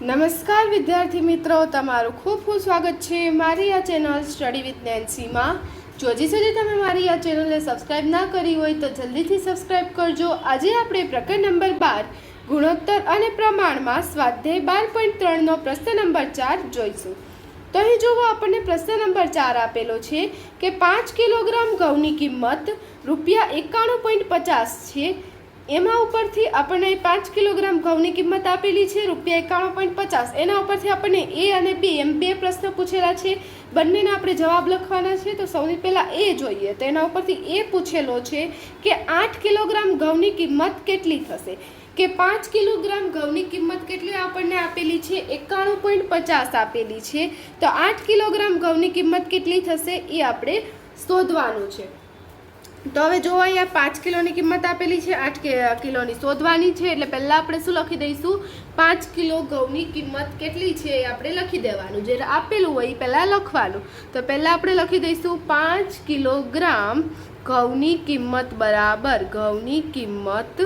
નમસ્કાર વિદ્યાર્થી મિત્રો, તમારું ખૂબ ખૂબ સ્વાગત છે મારી આ ચેનલ સ્ટડી વિથ નેન્સીમાં જો હજી સુધી તમે મારી આ ચેનલને સબસ્ક્રાઇબ ના કરી હોય તો જલ્દીથી સબસ્ક્રાઇબ કરજો. આજે આપણે પ્રકરણ નંબર બાર, ગુણોત્તર અને પ્રમાણમાં સ્વાધ્યાય બાર પોઈન્ટ ત્રણનો પ્રશ્ન નંબર ચાર જોઈશું. તો અહીં જુઓ, આપણને પ્રશ્ન નંબર ચાર આપેલો છે કે પાંચ કિલોગ્રામ ઘઉંની કિંમત રૂપિયા એકાણું પોઈન્ટ પચાસ છે. એમાં ઉપરથી આપણને પાંચ કિલોગ્રામ ઘઉંની કિંમત આપેલી છે, રૂપિયા એકાણું પોઈન્ટ પચાસ. એના ઉપરથી આપણને એ અને બી એમ બે પ્રશ્ન પૂછેલા છે. બંનેના આપણે જવાબ લખવાના છે, તો સૌથી પહેલાં એ જોઈએ. તો એના ઉપરથી એ પૂછેલો છે કે આઠ કિલોગ્રામ ઘઉંની કિંમત કેટલી થશે? કે પાંચ કિલોગ્રામ ઘઉંની કિંમત કેટલી આપણને આપેલી છે? એકાણું પોઈન્ટ પચાસ આપેલી છે. તો આઠ કિલોગ્રામ ઘઉંની કિંમત કેટલી થશે? એ આપણે શોધવાનું છે. તો હવે જો અહીંયા પાંચ કિલોની કિંમત આપેલી છે, આઠ કિલોની શોધવાની છે, એટલે પહેલાં આપણે શું લખી દઈશું? પાંચ કિલો ઘઉંની કિંમત કેટલી છે એ આપણે લખી દેવાનું. જે આપેલું હોય એ પહેલાં લખવાનું. તો પહેલાં આપણે લખી દઈશું પાંચ કિલોગ્રામ ઘઉંની કિંમત બરાબર. ઘઉંની કિંમત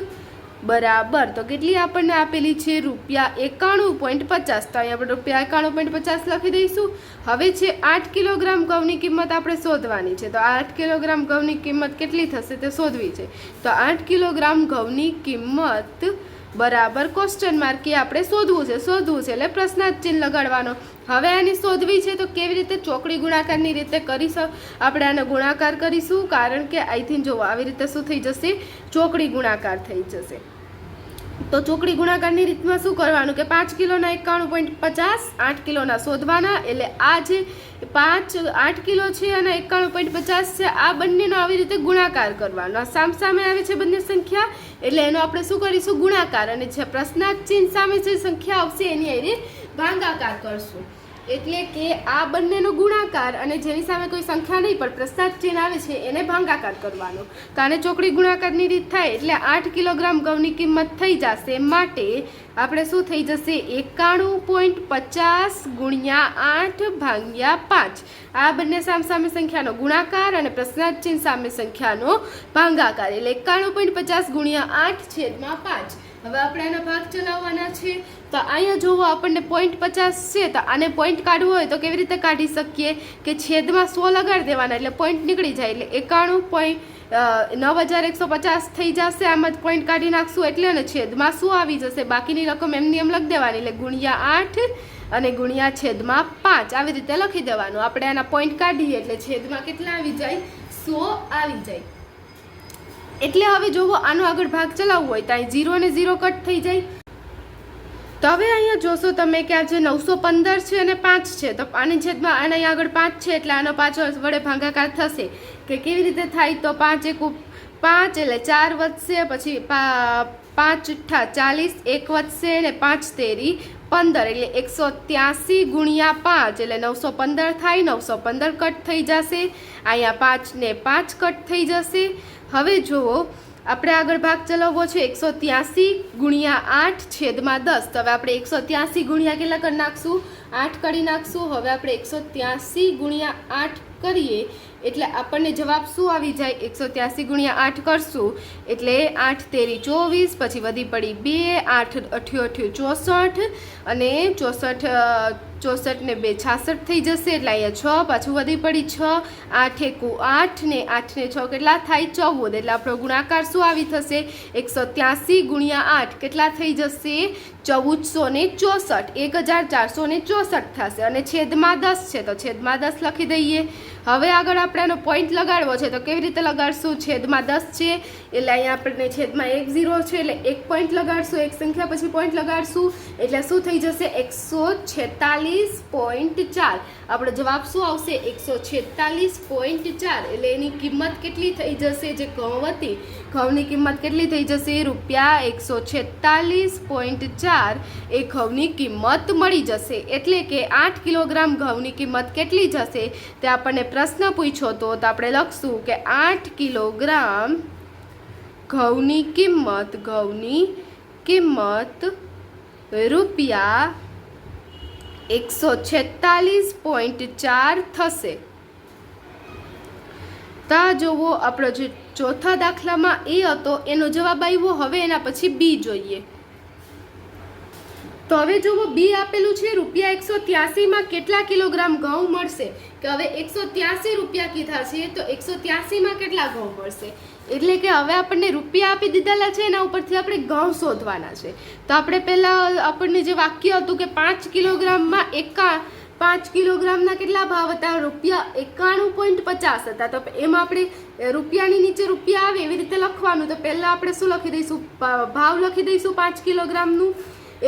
બરાબર. તો કેટલી આપણને આપેલી છે? રૂપિયા એકાણું પોઈન્ટ પચાસ. તો અહીંયા આપણે રૂપિયા એકાણું પોઈન્ટ પચાસ લખી દઈશું. હવે છે આઠ કિલોગ્રામ ઘઉંની કિંમત આપણે શોધવાની છે. તો આઠ કિલોગ્રામ ઘઉંની કિંમત કેટલી થશે તે શોધવી છે. તો આઠ કિલોગ્રામ ઘઉંની કિંમત બરાબર ક્વેશ્ચન માર્ક એ આપણે શોધવું છે. શોધવું છે એટલે પ્રશ્નાર્થ ચિહ્ન લગાડવાનો. હવે આની શોધવી છે તો કેવી રીતે ચોકડી ગુણાકારની રીતે કરી શ આપણે આને ગુણાકાર કરીશું. કારણ કે આઈથી જો આવી રીતે શું થઈ જશે? ચોકડી ગુણાકાર થઈ જશે. તો ચોકડી ગુણાકારની રીતમાં શું કરવાનું કે પાંચ કિલોના એકાણું પોઈન્ટ પચાસ, આઠ કિલોના શોધવાના, એટલે આ જે પાંચ, આઠ કિલો છે અને એકાણું પોઈન્ટ પચાસ છે, આ બંનેનો આવી રીતે ગુણાકાર કરવાનો. આ સામ સામે આવે છે બંને સંખ્યા, એટલે એનો આપણે શું કરીશું? ગુણાકાર. અને જે પ્રશ્નાર્થ ચિહ્ન સામે જે સંખ્યા આવશે, એની એની ભાગાકાર કરશું. એટલે કે આ બંનેનો ગુણાકાર અને જેની સામે કોઈ સંખ્યા નહીં, પણ પ્રસાદ ચિહ્ન આવે છે, એને ભાંગાકાર કરવાનો. તો ચોકડી ગુણાકારની રીત થાય, એટલે આઠ કિલોગ્રામ ઘઉંની કિંમત થઈ જશે માટે આપણે શું થઈ જશે? એકાણું પોઈન્ટ પચાસ ગુણ્યા આઠ ભાંગ્યા પાંચ. આ બંને સામ સામે સંખ્યાનો ગુણાકાર અને પ્રશ્નાર્થ ચિહ્ન સામે સંખ્યાનો ભાંગાકાર. એટલે એકાણું પોઈન્ટ પચાસ ગુણ્યા આઠ છેદમાં પાંચ. હવે આપણે આનો ભાગ ચલાવવાના છે. તો અહીંયા જોવો, આપણને પોઈન્ટ પચાસ છે. તો આને પોઈન્ટ કાઢવો હોય તો કેવી રીતે કાઢી શકીએ? કે છેદમાં સો લગાડી દેવાના, એટલે પોઈન્ટ નીકળી જાય. એટલે એકાણું પોઈન્ટ નવ હજાર એકસો પચાસ થઈ જશે. આમ જ પોઈન્ટ કાઢી નાખશું એટલે અને છેદમાં શું આવી જશે. બાકીની રકમ એમની એમ લખી દેવાની. એટલે ગુણ્યા આઠ અને ગુણ્યા છેદમાં પાંચ. આવી રીતે લખી દેવાનું. આપણે આના પોઈન્ટ કાઢીએ એટલે છેદમાં કેટલા આવી જાય? સો આવી જાય. એટલે હવે જોવો આનો આગળ ભાગ ચલાવવો હોય, તો અહીં ઝીરો ને ઝીરો કટ થઈ જાય. તો હવે અહીંયા જોશો તમે કે આ જે નવસો પંદર છે અને પાંચ છે, તો આની છેદમાં આના અહીં આગળ પાંચ છે, એટલે આનો પાછો વડે ભાગાકાર થશે. કે કેવી રીતે થાય? તો પાંચ એક પાંચ, એટલે ચાર વધશે, પછી પાંચ અઠ્ઠા ચાલીસ, એક વધશે, ને પાંચ તેરી પંદર, એટલે એકસો ત્યાસી ગુણ્યા પાંચ, એટલે નવસો પંદર થાય, નવસો પંદર કટ થઈ જશે. અહીંયા પાંચ ને પાંચ કટ થઈ જશે. હવે જુઓ, આપણે આગળ ભાગ ચલાવવો છે એકસો ત્યાસી ગુણ્યા આઠ છેદમાં દસ. તો હવે આપણે એકસો ત્યાસી ગુણ્યા કેટલા કરી નાખશું? આઠ કરી નાખશું. હવે આપણે એકસો ત્યાસી ગુણ્યા આઠ કરીએ. એટલે આપણને જવાબ શું આવી જાય? એકસો ત્યાસી ગુણ્યા આઠ કરશું. એટલે આઠ તેરી ચોવીસ, પછી વધી પડી બે, આઠ અઠ્યો અઠ્યો ચોસઠ અને ચોસઠ ચોસઠ ને બે છાસઠ થઈ જશે એટલે અહીંયા છ, પાછું વધી પડી છ, આઠ એકુ આઠ ને આઠ ને છ કેટલા થાય? ચૌદ. એટલે આપણો ગુણાકાર શું આવી થશે? એકસો ત્યાસી ગુણ્યા આઠ કેટલા થઈ જશે? ચૌદસો ને ચોસઠ, એક હજાર ચારસો ને ચોસઠ થશે અને છેદમાં દસ છે. તો છેદમાં દસ લખી દઈએ. હવે આગળ આપણે આનો પોઈન્ટ લગાડવો છે. તો કેવી રીતે લગાડશું? છેદમાં દસ છે. એટલે અહીંયા આપણને છેદમાં એક ઝીરો છે. એટલે એક પોઈન્ટ લગાડશું. એક સંખ્યા પછી પોઈન્ટ લગાડશું. એટલે શું થઈ જશે? એકસો છેતાલીસ પોઈન્ટ ચાર. આપણો જવાબ શું આવશે? એકસો છેતાલીસ પોઈન્ટ ચાર. એટલે એની કિંમત કેટલી થઈ જશે? જે ઘઉં હતી, ઘઉંની કિંમત કેટલી થઈ જશે? રૂપિયા એકસો છેતાલીસ પોઈન્ટ ચાર. એ ઘઉંની કિંમત મળી જશે. એટલે કે આઠ કિલોગ્રામ ઘઉંની કિંમત કેટલી જશે? તે આપણને પ્રશ્ન પૂછ્યો તો તો આપણે લખશું કે આઠ કિલોગ્રામ ઘઉંની કિંમત ઘઉંની કિંમત રૂપિયા એકસો છેતાલીસ પોઈન્ટ ચાર થશે. તા જોવો, આપણો જે ચોથા દાખલામાં એ હતો, એનો જવાબ આવ્યો. હવે એના પછી બી જોઈએ. તો હવે જુઓ બી આપેલું છે, રૂપિયા એકસો ત્યાસીમાં કેટલા કિલોગ્રામ ઘઉં મળશે? કે હવે એકસો ત્યાસી રૂપિયા કીધા છે, તો એકસો ત્યાસીમાં કેટલા ઘઉં મળશે? એટલે કે હવે આપણને રૂપિયા આપી દીધેલા છે, એના ઉપરથી આપણે ઘઉં શોધવાના છે. તો આપણે પહેલાં આપણને જે વાક્ય હતું કે પાંચ કિલોગ્રામમાં એકા પાંચ કિલોગ્રામના કેટલા ભાવ હતા? રૂપિયા એકાણું પોઈન્ટ પચાસ હતા. તો એમાં આપણે રૂપિયાની નીચે રૂપિયા આવે એવી રીતે લખવાનું. તો પહેલાં આપણે શું લખી દઈશું? ભાવ લખી દઈશું પાંચ કિલોગ્રામનું.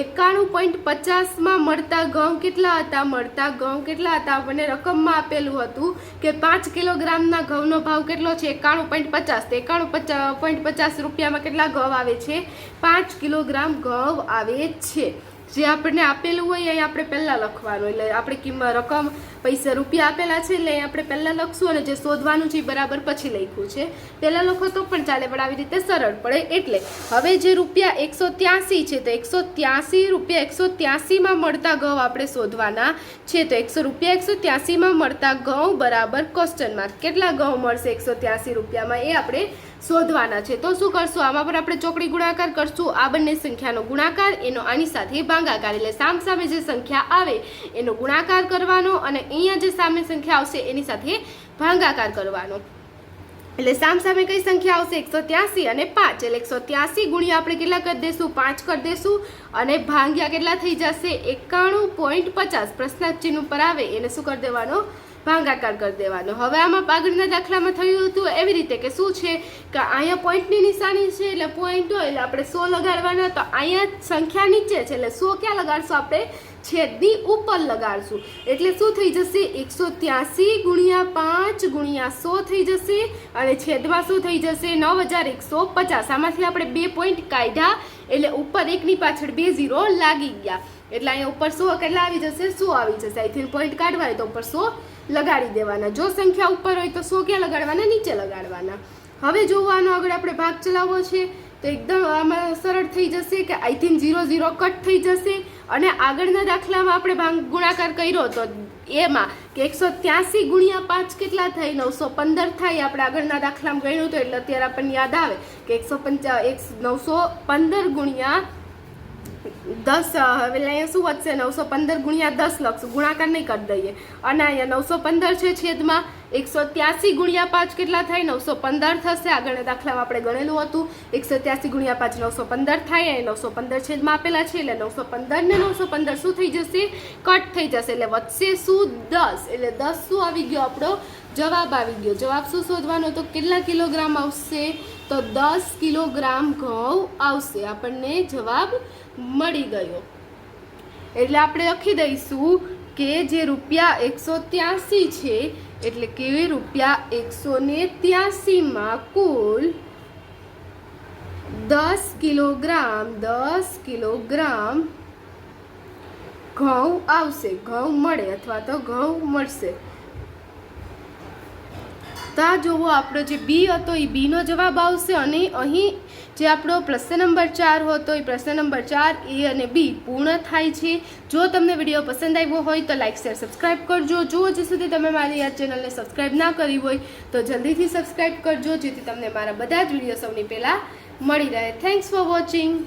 એકાણું પોઈન્ટ પચાસમાં મળતા ઘઉં કેટલા હતા? મળતા ઘઉં કેટલા હતા? આપણને રકમમાં આપેલું હતું કે પાંચ કિલોગ્રામના ઘઉંનો ભાવ કેટલો છે? એકાણું પોઈન્ટ પચાસ. તો એકાણું પચાસ પોઈન્ટ પચાસ રૂપિયામાં કેટલા ઘઉં આવે છે? પાંચ કિલોગ્રામ ઘઉં આવે છે. જે આપણને આપેલું હોય એ આપણે પહેલાં લખવાનું. એટલે આપણે કિંમત, રકમ, પૈસા, રૂપિયા આપેલા છે એટલે આપણે પહેલાં લખશું અને જે શોધવાનું છે એ બરાબર પછી લખ્યું છે. પહેલાં લખો તો પણ ચાલે, પણ આવી રીતે સરળ પડે. એટલે હવે જે રૂપિયા એકસો ત્યાસી છે, તો એકસો ત્યાસી રૂપિયા એકસો ત્યાસીમાં મળતા ઘઉં આપણે શોધવાના છે. તો એકસો રૂપિયા એકસો ત્યાસીમાં મળતા ઘઉં બરાબર ક્વેશ્ચન માર્ક કેટલા ઘઉં મળશે એકસો ત્યાસી રૂપિયામાં એ આપણે શોધવાના છે. તો શું કરશું? આમાં પર આપણે ચોકડી ગુણાકાર કરશું. આ બંને સંખ્યાનો ગુણાકાર, એનો આની સાથે ભાગાકાર. એટલે સામ સામે જે સંખ્યા આવે, એનો ગુણાકાર કરવાનો અને અહીંયા જે સામે સંખ્યા આવશે, એની સાથે ભાગાકાર કરવાનો. એટલે સામ સામે કઈ સંખ્યા આવશે? એકસો ત્યાસી અને પાંચ. એટલે એકસો ત્યાસી ગુણ્યા આપણે કેટલા કરી દઈશું પાંચ કરી દઈશું અને ભાંગ્યા કેટલા થઈ જશે? એકાણું પોઈન્ટ પચાસ. પ્રશ્નાર્થ ઉપર આવે, એને શું કરી દેવાનો? ભાગાકાર કરી દેવાનો. હવે આમાં પાઘડીના દાખલામાં થયું હતું એવી રીતે કે શું છે કે અહીંયા પોઈન્ટની નિશાની છે એટલે પોઈન્ટ હોય એટલે આપણે સો લગાડવાના, તો અહીંયા સંખ્યા નીચે છે એટલે સો ક્યાં લગાડશું આપણે? છેદની ઉપર લગાડશું. એટલે શું થઈ જશે? એકસો ત્યાસી ગુણ્યા પાંચ ગુણ્યા સો થઈ જશે અને છેદમાં શું થઈ જશે? નવ હજાર એકસો પચાસ. આમાંથી આપણે બે પોઈન્ટ કાઢ્યા એટલે ઉપર એકની પાછળ બે ઝીરો લાગી ગયા. એટલે અહીંયા ઉપર સો કેટલા આવી જશે? સો આવી જશે. અહીંથી પોઈન્ટ કાઢવા હોય તો ઉપર સો લગાડી દેવાના. જો સંખ્યા ઉપર હોય તો સો ક્યાં લગાડવાના? નીચે લગાડવાના. હવે જોવાનો આગળ આપણે ભાગ ચલાવવો છે. તો એકદમ આમાં સરળ થઈ જશે કે I think zero zero cut થઈ જશે. અને આગળના દાખલામાં આપણે ભાંગ ગુણાકાર કર્યો તો એમાં કે એકસો ત્યાસી ગુણ્યા પાંચ કેટલા થાય? નવસો પંદર થાય. આપણે આગળના દાખલામાં ગણ્યું હતું એટલે અત્યારે આપણને યાદ આવે કે એકસો પંચા, એક નવસો પંદર ગુણ્યા દસ હવે અહીંયા શું વધશે નવસો પંદર ગુણ્યા દસ લખશું. ગુણાકાર નહીં કરી દઈએ. અને અહીંયા નવસો પંદર છે છેદમાં એકસો ત્યાસી ગુણ્યા પાંચ કેટલા થાય? નવસો પંદર થશે. આગળના દાખલામાં આપણે ગણેલું હતું. એકસો ત્યાસી ગુણ્યા પાંચ નવસો પંદર થાય. અહીં નવસો પંદર છેદમાં આપેલા છે. એટલે નવસો પંદર ને નવસો પંદર શું થઈ જશે? કટ થઈ જશે. એટલે વધશે શું? દસ. એટલે દસ શું આવી ગયો આપણો? જવાબ આવી ગયો. જવાબ શું શોધવાનો? તો કેટલા કિલોગ્રામ આવશે? તો દસ કિલોગ્રામ ઘઉં આવશે. આપણને જવાબ મળી ગયો. એટલે આપણે લખી દઈશું કે જે રૂપિયા એકસો ત્યાસી છે, એટલે કે રૂપિયા એકસો ને ત્યાસીમાં કુલ દસ કિલોગ્રામ દસ કિલોગ્રામ ઘઉં આવશે. ઘઉં મળે અથવા તો ઘઉં મળશે. આ જોવો આપણો જે બી હતો એ બીનો જવાબ આવશે અને અહીં જે આપણો પ્રશ્ન નંબર ચાર હતો એ પ્રશ્ન નંબર ચાર એ અને બી પૂર્ણ થાય છે. જો તમને વીડિયો પસંદ આવ્યો હોય તો લાઇક શેર, સબસ્ક્રાઇબ કરજો. જો હજી સુધી તમે મારી આ ચેનલને સબસ્ક્રાઇબ ના કરી હોય તો જલ્દીથી સબસ્ક્રાઇબ કરજો, જેથી તમને મારા બધા જ વીડિયો સૌની પહેલાં મળી રહે. Thanks for watching